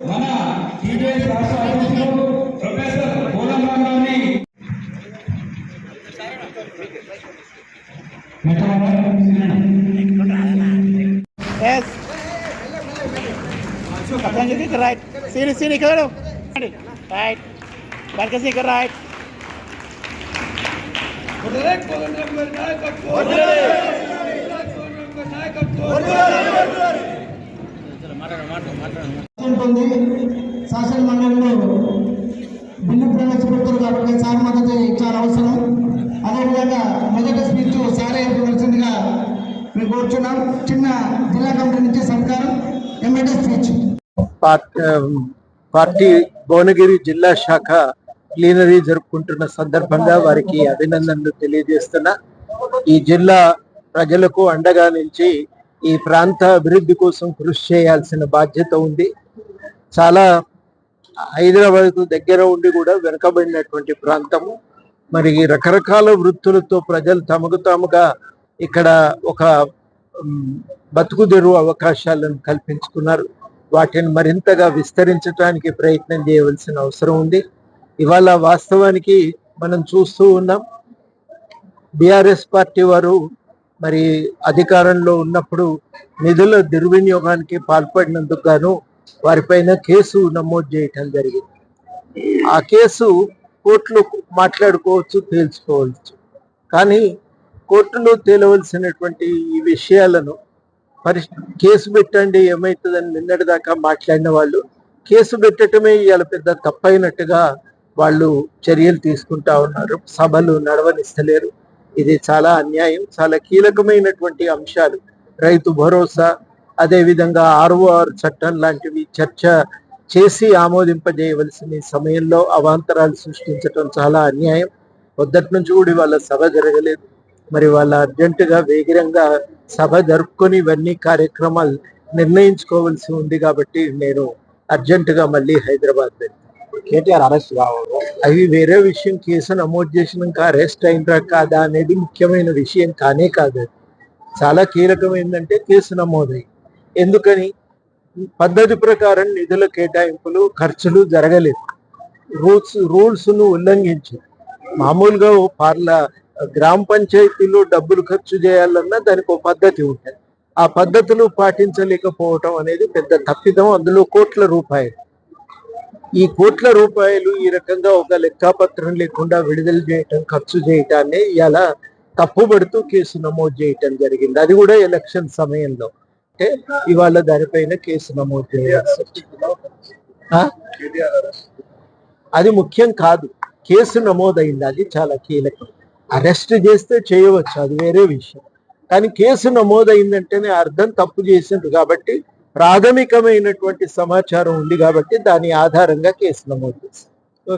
మన టీడీఎస్ రాష్ట్ర అధ్యక్షులు ప్రొఫెసర్ కోలం రామ్ గారిని Yes. Kapten jadi ke right. Sini sini ke dulu. శాసన మండలిలో బిల్లు ప్రవేశపెడతారు కాబట్టి సార్ మద్దతు చాలా అవసరం. అదేవిధంగా మొదటి స్పీచ్ సారే ఇవ్వవలసిందిగా మేము కోరుచున్నాం. చిన్న జిల్లా కమిటీ నుంచి సత్కారం MLA speech. Party party Bhuvanagiri జిల్లా శాఖ ప్లీనరీ జరుపుకుంటున్న సందర్భంగా వారికి అభినందనలు తెలియజేస్తున్నా. ఈ జిల్లా ప్రజలకు అండగా నిలిచి ఈ ప్రాంత అభివృద్ధి కోసం కృషి చేయాల్సిన బాధ్యత ఉంది. చాలా హైదరాబాద్కు దగ్గర ఉండి కూడా వెనుకబడినటువంటి ప్రాంతము. మరి రకరకాల వృత్తులతో ప్రజలు తమకు తాముగా ఇక్కడ ఒక బతుకు తెరువు అవకాశాలను కల్పించుకున్నారు. వాటిని మరింతగా విస్తరించడానికి ప్రయత్నం చేయవలసిన అవసరం ఉంది. ఇవాళ వాస్తవానికి మనం చూస్తూ ఉన్నాం. బీఆర్ఎస్ పార్టీ వారు మరి అధికారంలో ఉన్నప్పుడు నిధుల దుర్వినియోగానికి పాల్పడినందుకు గాను వారిపైన కేసు నమోదు చేయటం జరిగింది. ఆ కేసు కోర్టులో మాట్లాడుకోవచ్చు తేల్చుకోవచ్చు. కానీ కోర్టులో తేలవలసినటువంటి ఈ విషయాలను పరి కేసు పెట్టండి ఏమవుతుందని నిన్నటి దాకా మాట్లాడిన వాళ్ళు కేసు పెట్టడమే ఇవాళ పెద్ద తప్పైనట్టుగా వాళ్ళు చర్యలు తీసుకుంటా ఉన్నారు. సభలు నడవనిస్తలేరు. ఇది చాలా అన్యాయం. చాలా కీలకమైనటువంటి అంశాలు. రైతు భరోసా అదే విధంగా ఆర్ఓఆర్ చట్టం లాంటివి చర్చ చేసి ఆమోదింపజేయవలసిన సమయంలో అవాంతరాలు సృష్టించడం చాలా అన్యాయం. పొద్దుటి నుంచి కూడా వాళ్ళ సభ జరగలేదు. మరి వాళ్ళ అర్జెంటుగా వేగిరంగా సభ జరుపుకొని ఇవన్నీ కార్యక్రమాలు నిర్ణయించుకోవాల్సి ఉంది కాబట్టి నేను అర్జెంటుగా మళ్ళీ హైదరాబాద్ కేటీఆర్ అరెస్ట్ కావాలి అవి వేరే విషయం. కేసు నమోదు చేసినాక అరెస్ట్ అయినరా కాదా అనేది ముఖ్యమైన విషయం కానే కాదు. చాలా కీలకమైందంటే కేసు నమోదై ఎందుకని? పద్ధతి ప్రకారం నిధుల కేటాయింపులు ఖర్చులు జరగలేదు. రూల్స్ రూల్స్ను ఉల్లంఘించి. మామూలుగా ఓ పార్ల గ్రామ పంచాయతీలో డబ్బులు ఖర్చు చేయాలన్నా దానికి ఒక పద్ధతి ఉంటుంది. ఆ పద్ధతులు పాటించలేకపోవటం అనేది పెద్ద తప్పిదం. అందులో కోట్ల రూపాయలు. ఈ కోట్ల రూపాయలు ఈ రకంగా ఒక లెక్కాపత్రం లేకుండా విడుదల చేయటం ఖర్చు చేయటాన్ని ఇలా తప్పుపడుతూ కేసు నమోదు చేయటం జరిగింది. అది కూడా ఎలక్షన్ సమయంలో. అంటే ఇవాళ దానిపైన కేసు నమోదు చేయాల్సి వచ్చింది. అది ముఖ్యం కాదు. కేసు నమోదైంది. అది చాలా కీలకం. అరెస్ట్ చేస్తే చేయవచ్చు. అది వేరే విషయం. కానీ కేసు నమోదైందంటేనే అర్థం తప్పు చేసింది కాబట్టి ప్రాథమికమైనటువంటి సమాచారం ఉంది కాబట్టి దాని ఆధారంగా కేసు నమోదు చేశారు.